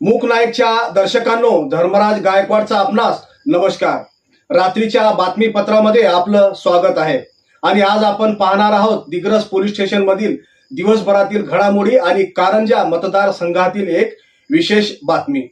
मूक नाईकच्या दर्शकांनो धर्मराज गायकवाडचा आपणास नमस्कार. रात्रीच्या बातमीपत्रामध्ये आपलं स्वागत आहे. आणि आज आपण पाहणार आहोत दिग्रस पोलीस स्टेशन मधील दिवसभरातील घडामोडी आणि कारंजा मतदारसंघातील एक विशेष बातमी.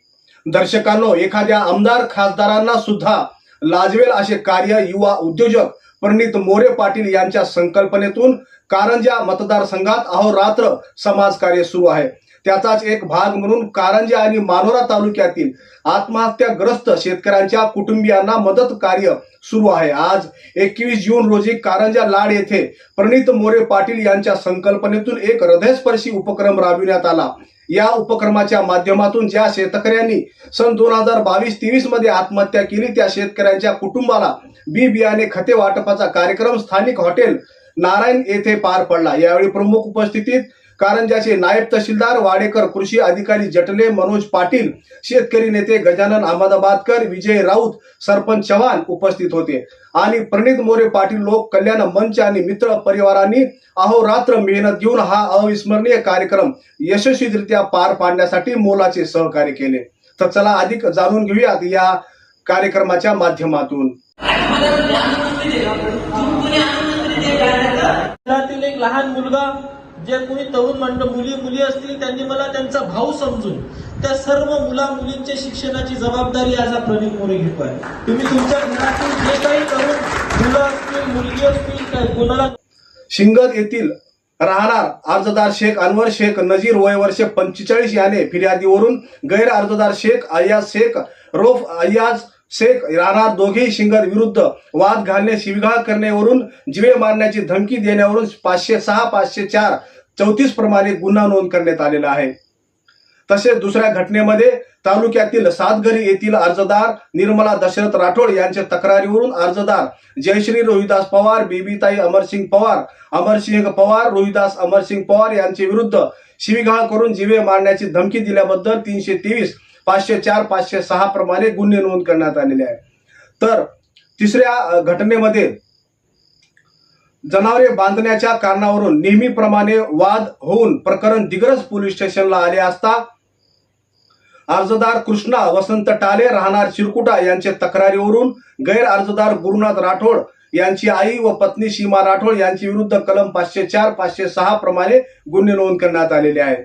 दर्शकांनो एखाद्या आमदार खासदारांना सुद्धा लाजवेल असे कार्य युवा उद्योजक प्रणित मोरे पाटील यांच्या संकल्पनेतून कारंजा मतदारसंघात अहोरात्र समाजकार्य सुरू आहे. त्याचाच एक भाग म्हणून कारंजा आणि मानोरा तालुक्यातील आत्महत्याग्रस्त शेतकऱ्यांच्या कुटुंबियांना मदत कार्य सुरू आहे. आज एकवीस जून रोजी कारंजा लाड येथे प्रणित मोरे पाटील यांच्या संकल्पनेतून एक हृदयस्पर्शी उपक्रम राबविण्यात आला. या उपक्रमाच्या माध्यमातून ज्या शेतकऱ्यांनी सन दोन हजार बावीस तेवीसमध्ये आत्महत्या केली त्या शेतकऱ्यांच्या कुटुंबाला बी बियाणे खते वाटपाचा कार्यक्रम स्थानिक हॉटेल नारायण येथे पार पडला. यावेळी प्रमुख उपस्थितीत कारंजाचे नायब तहसीलदार वाडेकर कृषी अधिकारी जटले मनोज पाटील शेतकरी नेते गजानन अहमदाबादकर विजय राऊत सरपंच चव्हाण उपस्थित होते. आणि प्रणित मोरे पाटील लोक कल्याण मंच आणि मित्र परिवारांनी अहोरात्र मेहनत घेऊन हा अविस्मरणीय कार्यक्रम यशस्वीरित्या पार पाडण्यासाठी मोलाचे सहकार्य केले. तर चला अधिक जाणून घेऊयात या कार्यक्रमाच्या माध्यमातून. एक लहान मुलगा जे कोणी तरुण मंडळ मुली मुली असतील त्यांनी मला त्यांचा भाऊ समजून त्या सर्व मुला मुलींच्या शिक्षणाची जबाबदारी आज हा प्रणित मोरे घेतोय. तुम्ही तुमच्या घरातील जे काही तरुण मुलं असतील मुलगी असतील कोणाला शिंगत येथील राहणार अर्जदार शेख अनवर शेख नजीर वय वर्ष पंचेचाळीस याने फिर्यादीवरून गैर अर्जदार शेख अय्याज शेख रोफ अय्याज शेख राहणार दोघेही शिंगर विरुद्ध वाद घालणे शिविगाळ करण्यावरून जिवे मारण्याची धमकी देण्यावरून पाचशे सहा पाचशे चार चौतीस प्रमाणे गुन्हा नोंद करण्यात आलेला आहे. तसेच दुसऱ्या घटनेमध्ये तालुक्यातील सातघरी येथील अर्जदार निर्मला दशरथ राठोड यांच्या तक्रारीवरून अर्जदार जयश्री रोहिदास पवार बेबीताई अमरसिंग पवार अमरसिंह पवार रोहिदास अमरसिंग पवार यांचे विरुद्ध शिवीगाळ करून जिवे मारण्याची धमकी दिल्याबद्दल तीनशे तेवीस पाचशे चार पाचशे सहा प्रमाणे गुन्हे नोंद करण्यात आलेले आहे तर तिसऱ्या घटनेमध्ये जनावरे बांधण्याच्या कारणावरून नेहमीप्रमाणे वाद होऊन प्रकरण दिग्रस पोलीस स्टेशनला आले असता अर्जदार कृष्णा वसंत टाले राहणार शिरकुटा यांच्या तक्रारीवरून गैर अर्जदार गुरुनाथ राठोड यांची आई व पत्नी सीमा राठोड यांची विरुद्ध कलम पाचशे चार पाचशे सहा प्रमाणे गुन्हे नोंद करण्यात आलेले आहेत.